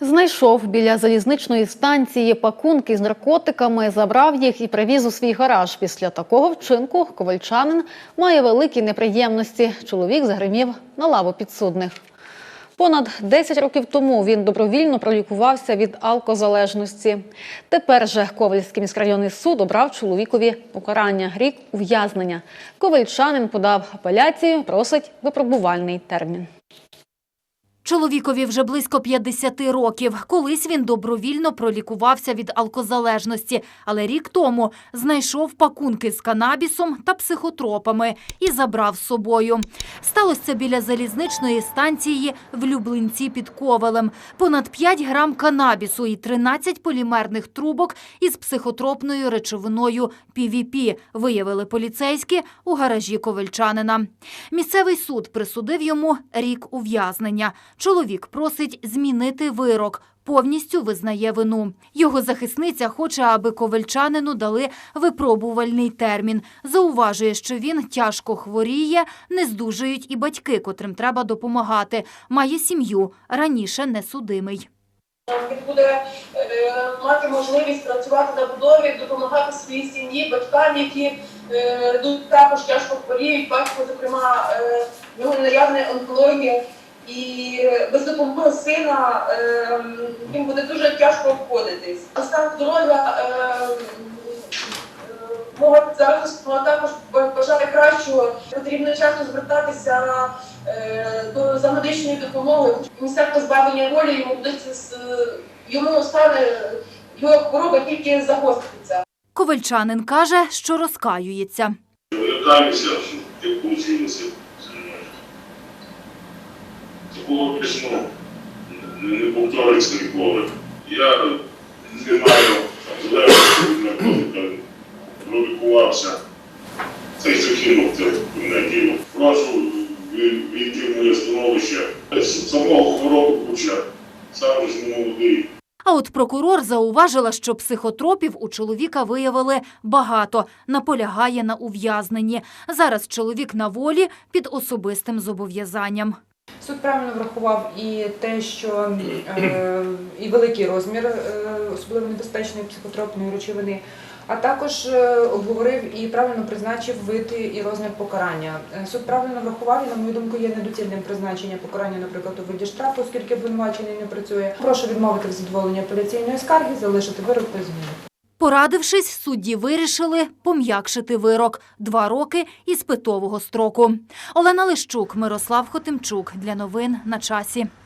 Знайшов біля залізничної станції пакунки з наркотиками, забрав їх і привіз у свій гараж. Після такого вчинку ковальчанин має великі неприємності. Чоловік загримів на лаву підсудних. Понад 10 років тому він добровільно пролікувався від алкозалежності. Тепер же Ковальський міськрайонний суд обрав чоловікові покарання рік ув'язнення. Ковальчанин подав апеляцію, просить випробувальний термін. Чоловікові вже близько 50 років. Колись він добровільно пролікувався від алкозалежності, але рік тому знайшов пакунки з канабісом та психотропами і забрав з собою. Сталося біля залізничної станції в Люблинці під Ковелем. Понад 5 грам канабісу і 13 полімерних трубок із психотропною речовиною PVP виявили поліцейські у гаражі ковельчанина. Місцевий суд присудив йому рік ув'язнення. Чоловік просить змінити вирок. Повністю визнає вину. Його захисниця хоче, аби ковельчанину дали випробувальний термін. Зауважує, що він тяжко хворіє, не здужують і батьки, котрим треба допомагати. Має сім'ю, раніше не судимий. Він буде е, мати можливість працювати на будові, допомагати своїй сім'ї, батькам, які е, також тяжко хворіють. Батько, зокрема, е, в нього наявна онкологія. І без допомоги сина е, їм буде дуже тяжко обходитись. Стан здоров'я е, е, мого захисту також бажає кращого. Потрібно часто звертатися е, до за медичною допомогою. Місця позбавлення волі йому буде йому стане його хвороба тільки загостриться. Ковельчанин каже, що розкаюється. Вертаємося, що ти. Такого письмо не, повториться ніколи. Я не маю залежності від пролікувався. Та й закинув це мене діло. Прошу від- в моє становище. Самого хворобу почав. Сам ж молодий. А от прокурор зауважила, що психотропів у чоловіка виявили багато, наполягає на ув'язненні. Зараз чоловік на волі під особистим зобов'язанням. Суд правильно врахував і те, що е, і великий розмір е, особливо небезпечної психотропної речовини, а також е, обговорив і правильно призначив вид і розмір покарання. Суд правильно врахував і, на мою думку, є недоцільним призначення покарання, наприклад, у виді штрафу, оскільки обвинувачений не працює. Прошу відмовити в задоволенні апеляційної скарги, залишити вирок без зміни. Порадившись, судді вирішили пом'якшити вирок – два роки із питового строку. Олена Лищук, Мирослав Хотимчук. Для новин на часі.